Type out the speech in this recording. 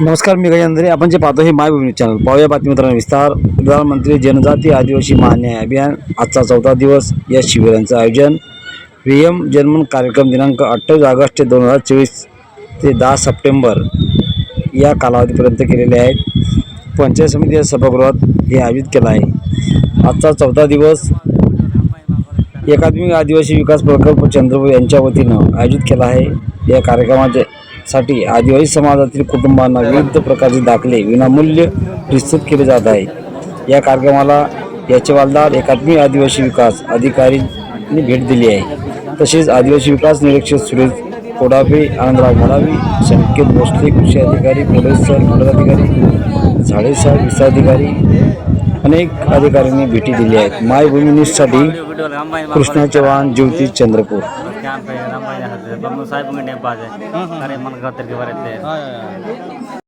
नमस्कार मी गजेंद्रे आपण जे पाहतो हे मायभूमी न्यूज चॅनल. पाहूया बातमीपत्रांना विस्तार. प्रधानमंत्री जनजाती आदिवासी महान्याय अभियान आजचा चौथा दिवस. या शिबिरांचं आयोजन. व्हीएम जनमन कार्यक्रम दिनांक अठ्ठावीस ऑगस्ट दोन हजार चोवीस ते दहा सप्टेंबर या कालावधीपर्यंत केलेले आहेत. पंचायत समिती या सभागृहात हे आयोजित केलं आहे. आजचा चौथा दिवस. एकात्मिक आदिवासी विकास प्रकल्प चंद्रपूर यांच्या वतीनं आयोजित केला आहे. या कार्यक्रमाचे साठी आदिवासी समाजातील कुटुंबांना विविध प्रकारचे दाखले विनामूल्य विस्तृत केले जात आहे. या कार्यक्रमाला याचे वालदार एकात्मिक आदिवासी विकास अधिकारींनी भेट दिली आहे. तसेच आदिवासी विकास निरीक्षक सुरेश कोडापे आनंदराव मडावी संकेत भोसले कृषी अधिकारी पोलीस सर मंडलाधिकारी झाडेसाहेब अधिकारी अनेक अधिकाऱ्यांनी भेटी दिली आहेत. मायभूमी न्यूजसाठी कृष्णा चव्हाण ज्योती चंद्रपूर. यहाँ पे रामायण हते तो हम साहिब के टाइम पास है अरे मन खातर के बारे में